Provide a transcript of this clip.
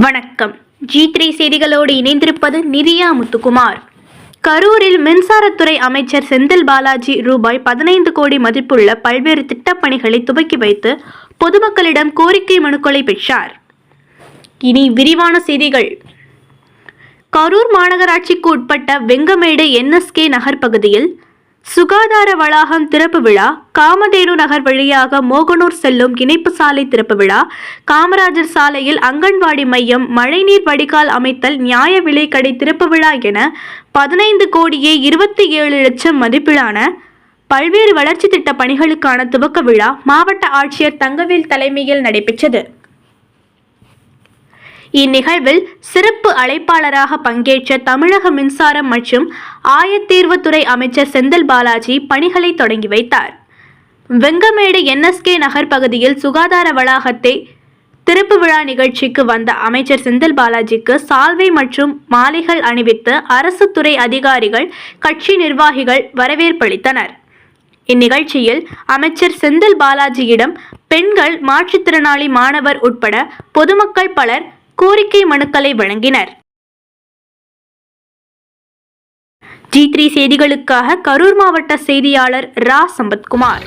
வணக்கம். G three செய்திகளோடு இணைந்திருப்பது நிதியா முத்துக்குமார். கரூரில் மின்சாரத்துறை அமைச்சர் செந்தில் பாலாஜி ரூபாய் பதினைந்து கோடி மதிப்புள்ள பல்வேறு திட்டப்பணிகளை துவக்கி வைத்து பொதுமக்களிடம் கோரிக்கை மனுக்களை பெற்றார். இனி விரிவான செய்திகள். கரூர் மாநகராட்சிக்கு உட்பட்ட வெங்கமேடு என்எஸ்கே நகர் பகுதியில் சுகாதார வளாகம் திறப்பு விழா காமதேனு நகர் வழியாக மோகனூர் செல்லும் இணைப்பு சாலை திறப்பு விழா காமராஜர் சாலையில் அங்கன்வாடி மையம் மழைநீர் வடிகால் அமைத்தல் நியாய விலைக்கடை திறப்பு விழா என பதினைந்து கோடியே இருபத்தி ஏழு லட்சம் மதிப்பிலான பல்வேறு வளர்ச்சி திட்ட பணிகளுக்கான துவக்க விழா மாவட்ட ஆட்சியர் தங்கவேல் தலைமையில் நடைபெற்றது. இந்நிகழ்வில் சிறப்பு அழைப்பாளராக பங்கேற்ற தமிழக மின்சாரம் மற்றும் ஆயத்தீர்வுத்துறை அமைச்சர் செந்தில் பாலாஜி பணிகளை தொடங்கி வைத்தார். வெங்கமேடு என்எஸ்கே நகர் பகுதியில் சுகாதார வளாகத்தை திறப்பு விழா நிகழ்ச்சிக்கு வந்த அமைச்சர் செந்தில் பாலாஜிக்கு சால்வை மற்றும் மாலைகள் அணிவித்து அரசு துறை அதிகாரிகள் கட்சி நிர்வாகிகள் வரவேற்பளித்தனர். இந்நிகழ்ச்சியில் அமைச்சர் செந்தில் பாலாஜியிடம் பெண்கள் மாற்றுத்திறனாளி மாணவர் உட்பட பொதுமக்கள் பலர் கோரிக்கை மனுக்களை வழங்கினர். ஜி த்ரீ செய்திகளுக்காக கரூர் மாவட்ட செய்தியாளர் ரா. சம்பத்குமார்.